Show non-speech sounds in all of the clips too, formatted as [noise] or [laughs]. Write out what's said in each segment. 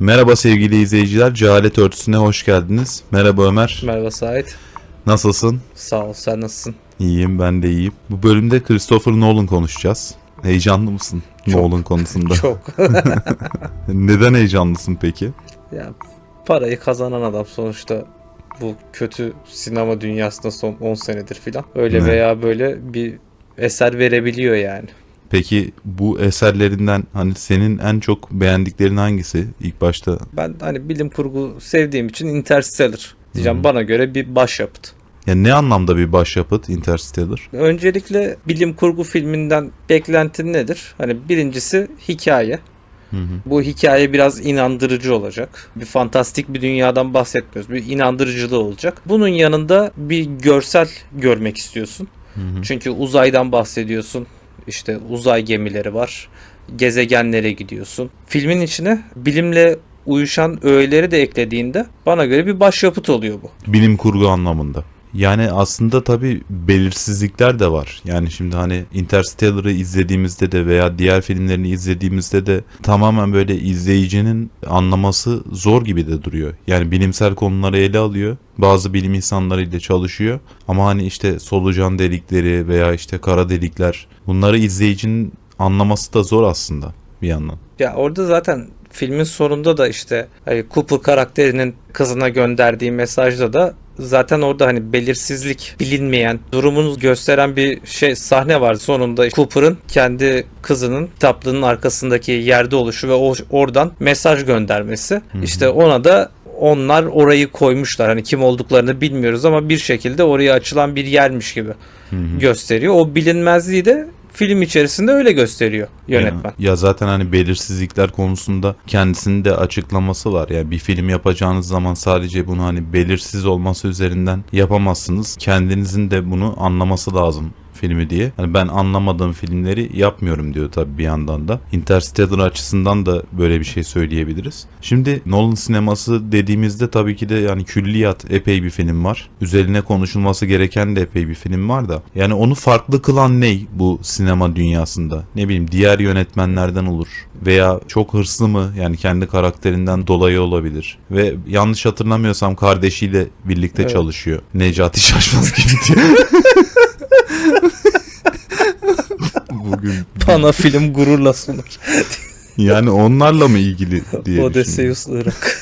Merhaba sevgili izleyiciler, Cehalet Örtüsü'ne hoş geldiniz. Merhaba Ömer, Merhaba Sait. nasılsın? Sağ ol. Sen nasılsın? İyiyim, ben de iyiyim. Bu bölümde Christopher Nolan konuşacağız. Heyecanlı mısın Çok. Nolan konusunda? [laughs] Çok. [laughs] Neden heyecanlısın peki? ya parayı kazanan adam sonuçta bu kötü sinema dünyasında son 10 senedir filan. Öyle Evet. veya böyle bir eser verebiliyor yani. Peki bu eserlerinden hani senin en çok beğendiklerin hangisi? İlk başta Ben hani bilim kurgu sevdiğim için Interstellar diyeceğim. Hı. Bana göre bir başyapıt. ya ne anlamda bir başyapıt Interstellar? Öncelikle bilim kurgu filminden beklentin nedir? Hani birincisi hikaye. Hı hı. Bu hikaye biraz inandırıcı olacak. Bir fantastik bir dünyadan bahsetmiyoruz. Bir inandırıcılığı olacak. Bunun yanında bir görsel görmek istiyorsun. Hı hı. Çünkü uzaydan bahsediyorsun. İşte uzay gemileri var. Gezegenlere gidiyorsun. Filmin içine bilimle uyuşan öğeleri de eklediğinde bana göre bir başyapıt oluyor bu. Bilim kurgu anlamında. Yani aslında tabii belirsizlikler de var. Yani şimdi hani Interstellar'ı izlediğimizde de veya diğer filmlerini izlediğimizde de tamamen böyle izleyicinin anlaması zor gibi de duruyor. Yani bilimsel konuları ele alıyor. Bazı bilim insanlarıyla çalışıyor. Ama hani işte solucan delikleri veya işte kara delikler bunları izleyicinin anlaması da zor aslında bir yandan. Ya orada zaten filmin sonunda da işte hani Cooper karakterinin kızına gönderdiği mesajda da zaten orada hani belirsizlik, bilinmeyen, durumunu gösteren bir şey sahne var sonunda. Cooper'ın kendi kızının kitaplığının arkasındaki yerde oluşu ve o, oradan mesaj göndermesi. hı. İşte ona da onlar orayı koymuşlar. Hani kim olduklarını bilmiyoruz ama bir şekilde oraya açılan bir yermiş gibi Hı hı. gösteriyor. O bilinmezliği de film içerisinde öyle gösteriyor yönetmen. Ya, ya zaten hani belirsizlikler konusunda kendisinin de açıklaması var. Yani bir film yapacağınız zaman sadece bunu hani belirsiz olması üzerinden yapamazsınız. Kendinizin de bunu anlaması lazım filmi diye. Hani ben anlamadığım filmleri yapmıyorum diyor tabii bir yandan da. Interstellar açısından da böyle bir şey söyleyebiliriz. Şimdi Nolan sineması dediğimizde tabii ki de yani külliyat epey bir film var. Üzerine konuşulması gereken de epey bir film var da. Yani onu farklı kılan ne bu sinema dünyasında? Ne bileyim diğer yönetmenlerden olur. Veya çok hırslı mı? Yani kendi karakterinden dolayı olabilir. Ve yanlış hatırlamıyorsam kardeşiyle birlikte Evet. çalışıyor. Necati Şaşmaz gibi diye. [laughs] Bugün [laughs] Bana film gururla sunur. [laughs] yani onlarla mı ilgili diye. [laughs] Odysseus Irak.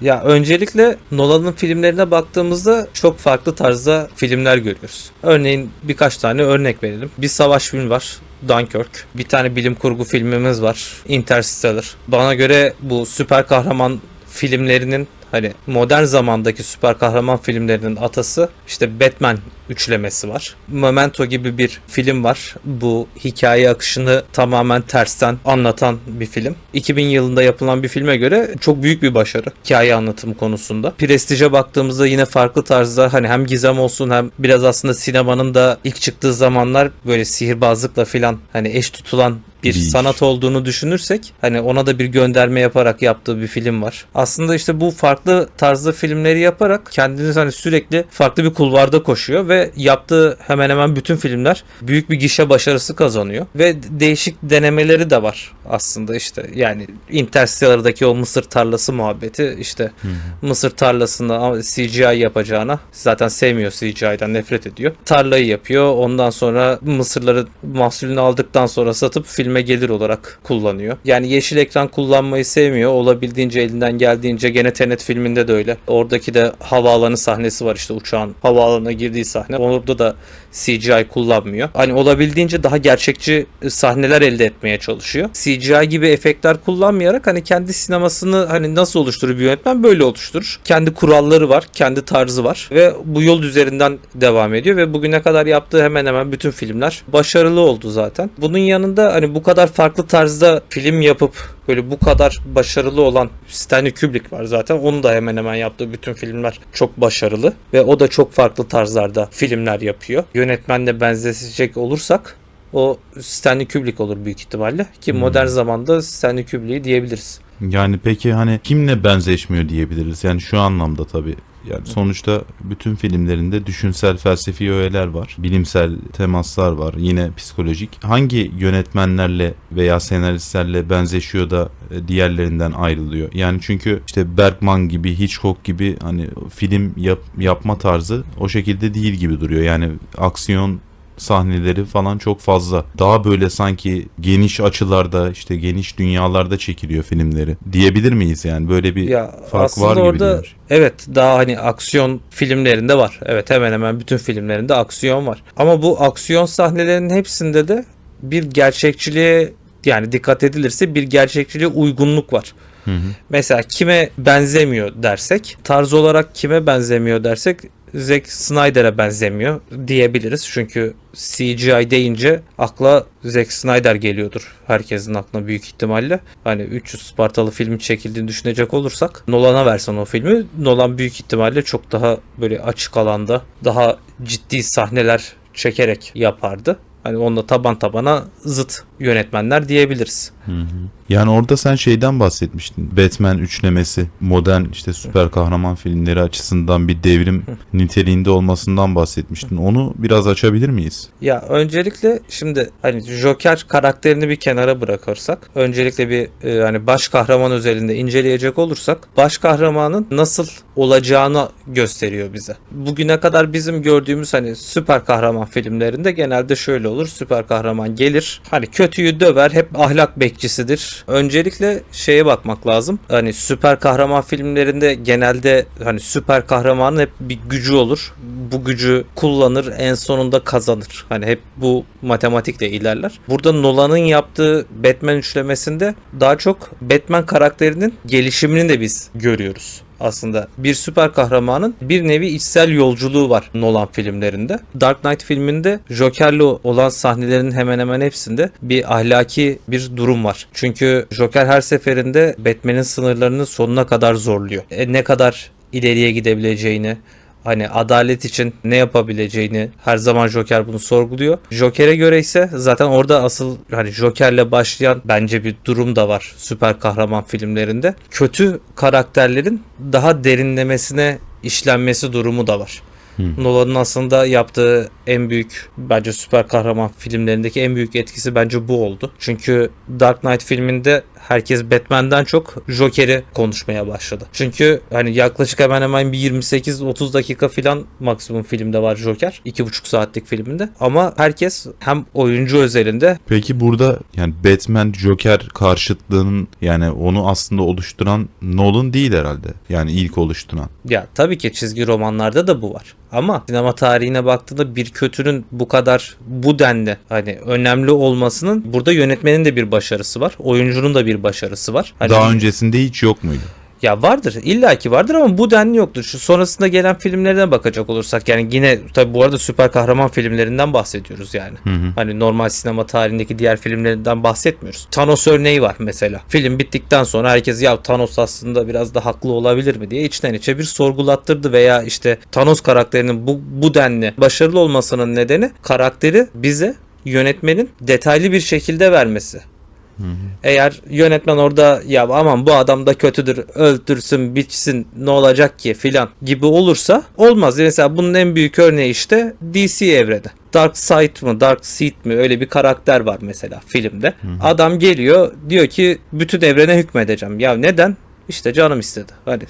ya öncelikle Nolan'ın filmlerine baktığımızda çok farklı tarzda filmler görüyoruz. Örneğin birkaç tane örnek verelim. Bir savaş filmi var. Dunkirk. Bir tane bilim kurgu filmimiz var. Interstellar. Bana göre bu süper kahraman filmlerinin hani modern zamandaki süper kahraman filmlerinin atası işte Batman üçlemesi var. Memento gibi bir film var. Bu hikaye akışını tamamen tersten anlatan bir film. 2000 yılında yapılan bir filme göre çok büyük bir başarı hikaye anlatımı konusunda. Prestij'e baktığımızda yine farklı tarzda hani hem gizem olsun hem biraz aslında sinemanın da ilk çıktığı zamanlar böyle sihirbazlıkla filan hani eş tutulan bir iş. sanat olduğunu düşünürsek hani ona da bir gönderme yaparak yaptığı bir film var. Aslında işte bu farklı tarzda filmleri yaparak kendini hani sürekli farklı bir kulvarda koşuyor ve yaptığı hemen hemen bütün filmler büyük bir gişe başarısı kazanıyor ve değişik denemeleri de var aslında işte yani Interstellar'daki o mısır tarlası muhabbeti işte Hı hı. Mısır tarlasında CGI yapacağına zaten sevmiyor CGI'den nefret ediyor. Tarlayı yapıyor. Ondan sonra mısırları mahsulünü aldıktan sonra satıp filme gelir olarak kullanıyor. Yani yeşil ekran kullanmayı sevmiyor. Olabildiğince elinden geldiğince gene Tenet filminde de öyle. Oradaki de havaalanı sahnesi var işte uçağın havaalanına girdiği sahne. Orada da CGI kullanmıyor. Hani olabildiğince daha gerçekçi sahneler elde etmeye çalışıyor. CGI gibi efektler kullanmayarak hani kendi sinemasını hani nasıl oluşturur bir yönetmen böyle oluşturur. Kendi kuralları var, kendi tarzı var ve bu yol üzerinden devam ediyor ve bugüne kadar yaptığı hemen hemen bütün filmler başarılı oldu zaten. Bunun yanında hani bu kadar farklı tarzda film yapıp böyle bu kadar başarılı olan Stanley Kubrick var zaten. Onun da hemen hemen yaptığı bütün filmler çok başarılı ve o da çok farklı tarzlarda filmler yapıyor. Yönetmenle benzeşecek olursak o Stanley Kubrick olur büyük ihtimalle ki Hmm. modern zamanda Stanley Kubrick'i diyebiliriz. Yani peki hani kimle benzeşmiyor diyebiliriz? Yani şu anlamda tabii. Yani sonuçta bütün filmlerinde düşünsel felsefi öğeler var. Bilimsel temaslar var. Yine psikolojik. Hangi yönetmenlerle veya senaristlerle benzeşiyor da e, diğerlerinden ayrılıyor? Yani çünkü işte Bergman gibi, Hitchcock gibi hani film yap- yapma tarzı o şekilde değil gibi duruyor. Yani aksiyon sahneleri falan çok fazla. Daha böyle sanki geniş açılarda işte geniş dünyalarda çekiliyor filmleri. Diyebilir miyiz yani? Böyle bir Ya fark var gibi orada evet daha hani aksiyon filmlerinde var. Evet hemen hemen bütün filmlerinde aksiyon var. Ama bu aksiyon sahnelerinin hepsinde de bir gerçekçiliğe yani dikkat edilirse bir gerçekçiliğe uygunluk var. Hı hı. Mesela kime benzemiyor dersek, tarz olarak kime benzemiyor dersek Zack Snyder'e benzemiyor diyebiliriz. Çünkü CGI deyince akla Zack Snyder geliyordur. Herkesin aklına büyük ihtimalle. Hani 300 Spartalı filmi çekildiğini düşünecek olursak Nolan'a versen o filmi Nolan büyük ihtimalle çok daha böyle açık alanda daha ciddi sahneler çekerek yapardı. Hani onunla taban tabana zıt yönetmenler diyebiliriz. Hı hı. Yani orada sen şeyden bahsetmiştin. Batman üçlemesi modern işte süper kahraman filmleri açısından bir devrim niteliğinde olmasından bahsetmiştin. Onu biraz açabilir miyiz? Ya öncelikle şimdi hani Joker karakterini bir kenara bırakırsak öncelikle bir e, hani baş kahraman özelinde inceleyecek olursak baş kahramanın nasıl olacağını gösteriyor bize. Bugüne kadar bizim gördüğümüz hani süper kahraman filmlerinde genelde şöyle olur. Süper kahraman gelir hani kötüyü döver hep ahlak bekçisidir. Öncelikle şeye bakmak lazım. Hani süper kahraman filmlerinde genelde hani süper kahramanın hep bir gücü olur. Bu gücü kullanır en sonunda kazanır. Hani hep bu matematikle ilerler. Burada Nolan'ın yaptığı Batman üçlemesinde daha çok Batman karakterinin gelişimini de biz görüyoruz aslında. Bir süper kahramanın bir nevi içsel yolculuğu var Nolan filmlerinde. Dark Knight filminde Joker'le olan sahnelerin hemen hemen hepsinde bir ahlaki bir durum var. Çünkü Joker her seferinde Batman'in sınırlarını sonuna kadar zorluyor. E, ne kadar ileriye gidebileceğini, hani adalet için ne yapabileceğini her zaman Joker bunu sorguluyor. Joker'e göre ise zaten orada asıl hani Joker'le başlayan bence bir durum da var süper kahraman filmlerinde. Kötü karakterlerin daha derinlemesine işlenmesi durumu da var. Nolan'ın aslında yaptığı en büyük bence süper kahraman filmlerindeki en büyük etkisi bence bu oldu. Çünkü Dark Knight filminde herkes Batman'den çok Joker'i konuşmaya başladı. Çünkü hani yaklaşık hemen hemen bir 28-30 dakika filan maksimum filmde var Joker. 2,5 saatlik filminde. Ama herkes hem oyuncu özelinde Peki burada yani Batman Joker karşıtlığının yani onu aslında oluşturan Nolan değil herhalde. Yani ilk oluşturan. Ya tabii ki çizgi romanlarda da bu var. Ama sinema tarihine baktığında bir kötünün bu kadar bu denli hani önemli olmasının burada yönetmenin de bir başarısı var. Oyuncunun da bir başarısı var. Hani Daha öncesinde hiç yok muydu? ya vardır illaki vardır ama bu denli yoktur. Şu sonrasında gelen filmlerine bakacak olursak yani yine tabii bu arada süper kahraman filmlerinden bahsediyoruz yani. Hı hı. Hani normal sinema tarihindeki diğer filmlerinden bahsetmiyoruz. Thanos örneği var mesela. Film bittikten sonra herkes ya Thanos aslında biraz da haklı olabilir mi diye içten içe bir sorgulattırdı veya işte Thanos karakterinin bu, bu denli başarılı olmasının nedeni karakteri bize yönetmenin detaylı bir şekilde vermesi. Eğer yönetmen orada ya aman bu adam da kötüdür öldürsün biçsin ne olacak ki filan gibi olursa olmaz. Mesela bunun en büyük örneği işte DC evreni. Dark Side mı Dark Seed mi öyle bir karakter var mesela filmde. Adam geliyor diyor ki bütün evrene hükmedeceğim. Ya neden? İşte canım istedi. Hani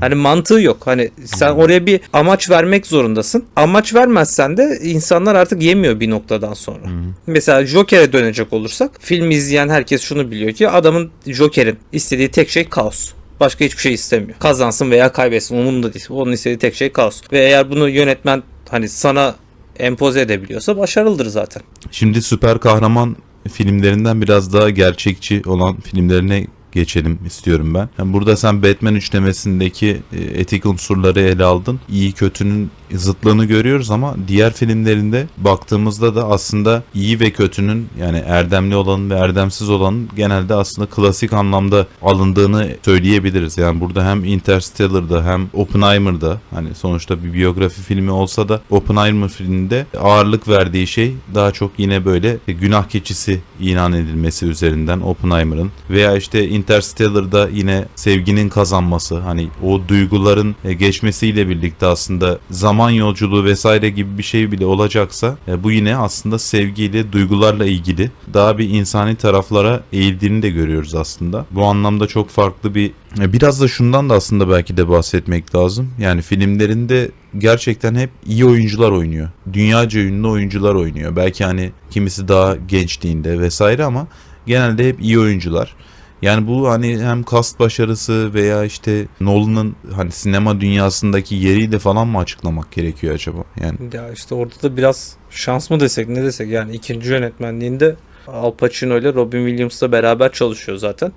Hani mantığı yok. Hani sen oraya bir amaç vermek zorundasın. Amaç vermezsen de insanlar artık yemiyor bir noktadan sonra. Mesela Joker'e dönecek olursak film izleyen herkes şunu biliyor ki adamın Joker'in istediği tek şey kaos. Başka hiçbir şey istemiyor. Kazansın veya kaybetsin umurunda değil. Onun istediği tek şey kaos. Ve eğer bunu yönetmen hani sana empoze edebiliyorsa başarılıdır zaten. Şimdi süper kahraman filmlerinden biraz daha gerçekçi olan filmlerine geçelim istiyorum ben. Yani burada sen Batman üçlemesindeki e, etik unsurları ele aldın. İyi kötünün zıtlığını görüyoruz ama diğer filmlerinde baktığımızda da aslında iyi ve kötünün yani erdemli olanın ve erdemsiz olanın genelde aslında klasik anlamda alındığını söyleyebiliriz. Yani burada hem Interstellar'da hem Oppenheimer'da hani sonuçta bir biyografi filmi olsa da Oppenheimer filminde ağırlık verdiği şey daha çok yine böyle günah keçisi ilan edilmesi üzerinden Oppenheimer'ın veya işte Interstellar'da yine sevginin kazanması hani o duyguların e, geçmesiyle birlikte aslında zaman yolculuğu vesaire gibi bir şey bile olacaksa e, bu yine aslında sevgiyle duygularla ilgili daha bir insani taraflara eğildiğini de görüyoruz aslında. Bu anlamda çok farklı bir e, biraz da şundan da aslında belki de bahsetmek lazım. Yani filmlerinde gerçekten hep iyi oyuncular oynuyor. Dünyaca ünlü oyuncular oynuyor. Belki hani kimisi daha gençliğinde vesaire ama genelde hep iyi oyuncular. Yani bu hani hem kast başarısı veya işte Nolan'ın hani sinema dünyasındaki yeriyle falan mı açıklamak gerekiyor acaba? Yani Ya işte orada da biraz şans mı desek ne desek yani ikinci yönetmenliğinde Al Pacino ile Robin Williams'la beraber çalışıyor zaten.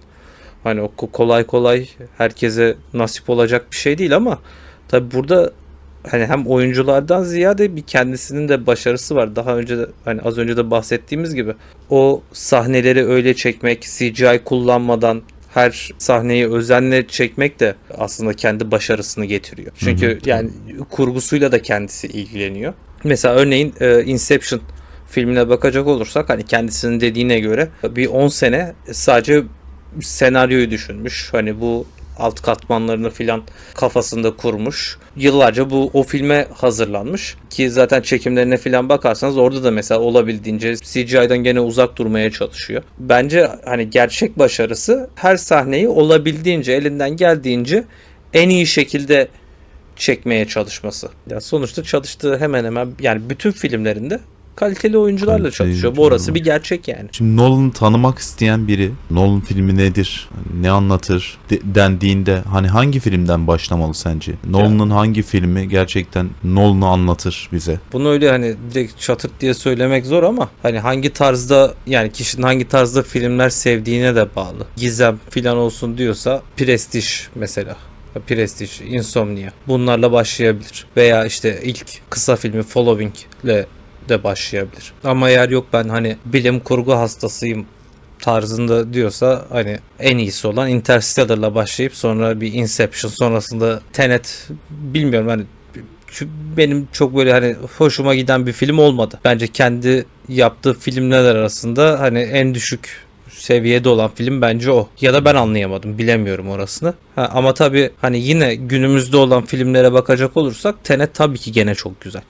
Hani o ko- kolay kolay herkese nasip olacak bir şey değil ama tabi burada hani hem oyunculardan ziyade bir kendisinin de başarısı var. Daha önce de hani az önce de bahsettiğimiz gibi o sahneleri öyle çekmek, CGI kullanmadan her sahneyi özenle çekmek de aslında kendi başarısını getiriyor. Çünkü Hı hı. yani kurgusuyla da kendisi ilgileniyor. Mesela örneğin e, Inception filmine bakacak olursak hani kendisinin dediğine göre bir 10 sene sadece senaryoyu düşünmüş. Hani bu alt katmanlarını filan kafasında kurmuş. Yıllarca bu o filme hazırlanmış ki zaten çekimlerine filan bakarsanız orada da mesela olabildiğince CGI'den gene uzak durmaya çalışıyor. Bence hani gerçek başarısı her sahneyi olabildiğince elinden geldiğince en iyi şekilde çekmeye çalışması. Ya sonuçta çalıştığı hemen hemen yani bütün filmlerinde kaliteli oyuncularla Kaliteli çalışıyor. Bu orası bir gerçek yani. Şimdi Nolan'ı tanımak isteyen biri Nolan filmi nedir, ne anlatır de- dendiğinde hani hangi filmden başlamalı sence? Nolan'ın hangi filmi gerçekten Nolan'ı anlatır bize? Bunu öyle hani direkt çatırt diye söylemek zor ama hani hangi tarzda yani kişinin hangi tarzda filmler sevdiğine de bağlı. Gizem filan olsun diyorsa Prestige mesela. Prestige, Insomnia. Bunlarla başlayabilir. Veya işte ilk kısa filmi Following ile de başlayabilir. Ama eğer yok ben hani bilim kurgu hastasıyım tarzında diyorsa hani en iyisi olan Interstellar'la başlayıp sonra bir Inception sonrasında Tenet bilmiyorum hani benim çok böyle hani hoşuma giden bir film olmadı. Bence kendi yaptığı filmler arasında hani en düşük seviyede olan film bence o. Ya da ben anlayamadım. Bilemiyorum orasını. Ha, ama tabii hani yine günümüzde olan filmlere bakacak olursak Tenet tabii ki gene çok güzel.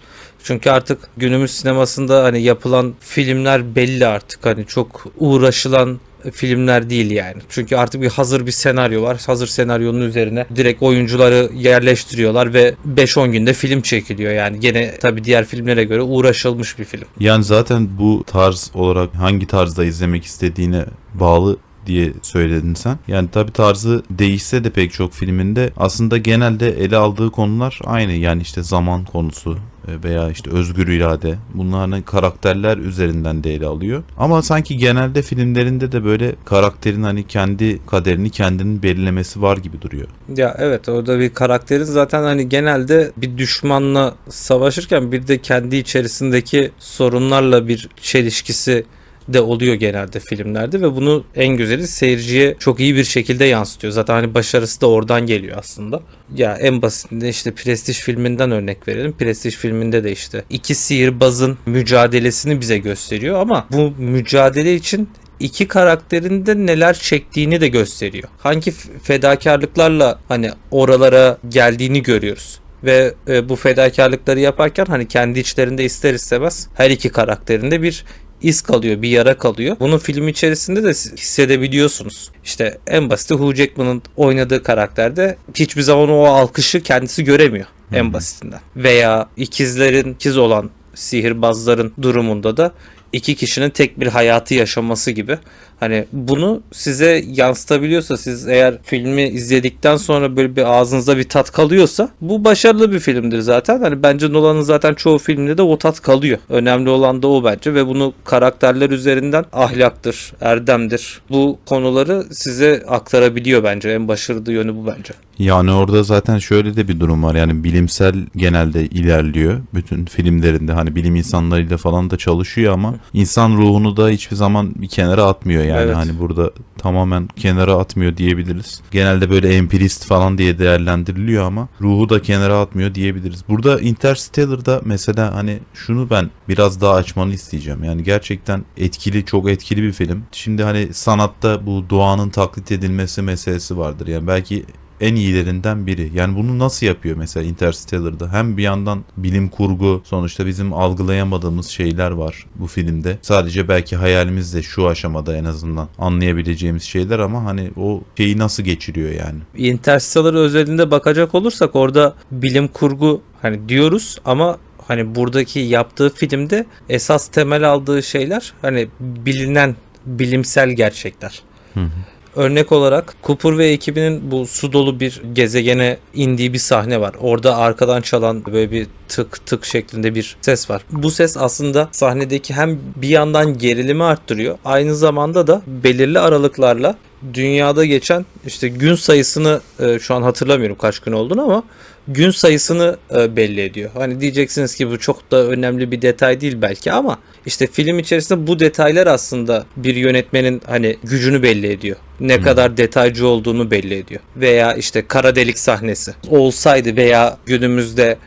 Çünkü artık günümüz sinemasında hani yapılan filmler belli artık. Hani çok uğraşılan filmler değil yani. Çünkü artık bir hazır bir senaryo var. Hazır senaryonun üzerine direkt oyuncuları yerleştiriyorlar ve 5-10 günde film çekiliyor yani. Gene tabii diğer filmlere göre uğraşılmış bir film. Yani zaten bu tarz olarak hangi tarzda izlemek istediğine bağlı diye söyledin sen. Yani tabi tarzı değişse de pek çok filminde aslında genelde ele aldığı konular aynı. Yani işte zaman konusu veya işte özgür irade bunların karakterler üzerinden de ele alıyor. Ama sanki genelde filmlerinde de böyle karakterin hani kendi kaderini kendinin belirlemesi var gibi duruyor. Ya evet orada bir karakterin zaten hani genelde bir düşmanla savaşırken bir de kendi içerisindeki sorunlarla bir çelişkisi de oluyor genelde filmlerde ve bunu en güzeli seyirciye çok iyi bir şekilde yansıtıyor. Zaten hani başarısı da oradan geliyor aslında. Ya en basitinde işte Prestige filminden örnek verelim. Prestige filminde de işte iki sihirbazın mücadelesini bize gösteriyor ama bu mücadele için iki karakterin de neler çektiğini de gösteriyor. Hangi fedakarlıklarla hani oralara geldiğini görüyoruz. Ve e, bu fedakarlıkları yaparken hani kendi içlerinde ister istemez her iki karakterinde bir iz kalıyor, bir yara kalıyor. Bunu film içerisinde de hissedebiliyorsunuz. İşte en basiti Hugh Jackman'ın oynadığı karakterde hiçbir zaman o alkışı kendisi göremiyor en basitinden. Veya ikizlerin ikiz olan sihirbazların durumunda da iki kişinin tek bir hayatı yaşaması gibi. Hani bunu size yansıtabiliyorsa siz eğer filmi izledikten sonra böyle bir ağzınızda bir tat kalıyorsa bu başarılı bir filmdir zaten. Hani bence Nolan'ın zaten çoğu filmde de o tat kalıyor. Önemli olan da o bence ve bunu karakterler üzerinden ahlaktır, erdemdir. Bu konuları size aktarabiliyor bence. En başarılı yönü bu bence. Yani orada zaten şöyle de bir durum var. Yani bilimsel genelde ilerliyor. Bütün filmlerinde hani bilim insanlarıyla falan da çalışıyor ama insan ruhunu da hiçbir zaman bir kenara atmıyor. Yani evet. hani burada tamamen kenara atmıyor diyebiliriz. Genelde böyle empirist falan diye değerlendiriliyor ama ruhu da kenara atmıyor diyebiliriz. Burada Interstellar'da mesela hani şunu ben biraz daha açmanı isteyeceğim. Yani gerçekten etkili çok etkili bir film. Şimdi hani sanatta bu doğanın taklit edilmesi meselesi vardır. Yani belki en iyilerinden biri. Yani bunu nasıl yapıyor mesela Interstellar'da? Hem bir yandan bilim kurgu sonuçta bizim algılayamadığımız şeyler var bu filmde. Sadece belki hayalimizde şu aşamada en azından anlayabileceğimiz şeyler ama hani o şeyi nasıl geçiriyor yani? Interstellar özelinde bakacak olursak orada bilim kurgu hani diyoruz ama hani buradaki yaptığı filmde esas temel aldığı şeyler hani bilinen bilimsel gerçekler. Hı hı. Örnek olarak Cooper ve ekibinin bu su dolu bir gezegene indiği bir sahne var. Orada arkadan çalan böyle bir tık tık şeklinde bir ses var. Bu ses aslında sahnedeki hem bir yandan gerilimi arttırıyor. Aynı zamanda da belirli aralıklarla dünyada geçen işte gün sayısını e, şu an hatırlamıyorum kaç gün olduğunu ama gün sayısını e, belli ediyor. Hani diyeceksiniz ki bu çok da önemli bir detay değil belki ama işte film içerisinde bu detaylar aslında bir yönetmenin hani gücünü belli ediyor. Ne Hmm. kadar detaycı olduğunu belli ediyor. Veya işte kara delik sahnesi olsaydı veya günümüzde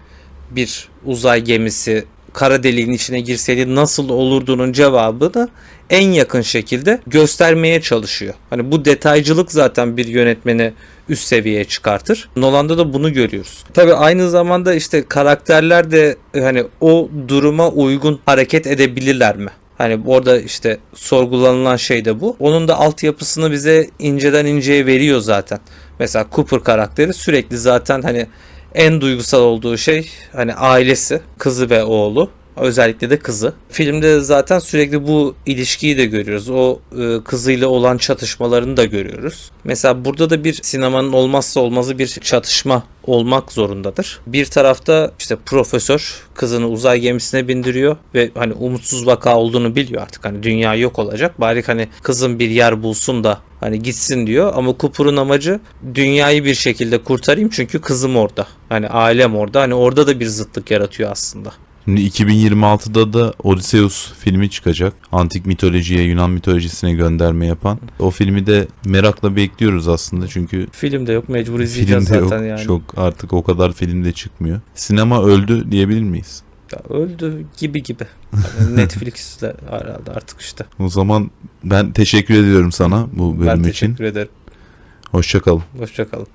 bir uzay gemisi kara deliğin içine girseydi nasıl olurduğunun cevabını en yakın şekilde göstermeye çalışıyor. Hani bu detaycılık zaten bir yönetmeni üst seviyeye çıkartır. Nolan'da da bunu görüyoruz. Tabii aynı zamanda işte karakterler de hani o duruma uygun hareket edebilirler mi? Hani orada işte sorgulanılan şey de bu. Onun da altyapısını bize inceden inceye veriyor zaten. Mesela Cooper karakteri sürekli zaten hani en duygusal olduğu şey hani ailesi, kızı ve oğlu. Özellikle de kızı. Filmde zaten sürekli bu ilişkiyi de görüyoruz. O e, kızıyla olan çatışmalarını da görüyoruz. Mesela burada da bir sinemanın olmazsa olmazı bir çatışma olmak zorundadır. Bir tarafta işte profesör kızını uzay gemisine bindiriyor ve hani umutsuz vaka olduğunu biliyor artık. Hani dünya yok olacak. Bari hani kızım bir yer bulsun da hani gitsin diyor ama Cooper'ın amacı dünyayı bir şekilde kurtarayım çünkü kızım orada. Hani ailem orada. Hani orada da bir zıtlık yaratıyor aslında. Şimdi 2026'da da Odysseus filmi çıkacak. Antik mitolojiye, Yunan mitolojisine gönderme yapan. O filmi de merakla bekliyoruz aslında çünkü Filmde yok mecbur izleyeceğiz filmde yok. zaten yani. Çok artık o kadar filmde çıkmıyor. Sinema öldü diyebilir miyiz? Öldü gibi gibi. Hani [laughs] Netflix'le herhalde artık işte. O zaman ben teşekkür ediyorum sana bu Ben bölüm için. teşekkür ederim. Hoşçakalın. Hoşçakalın.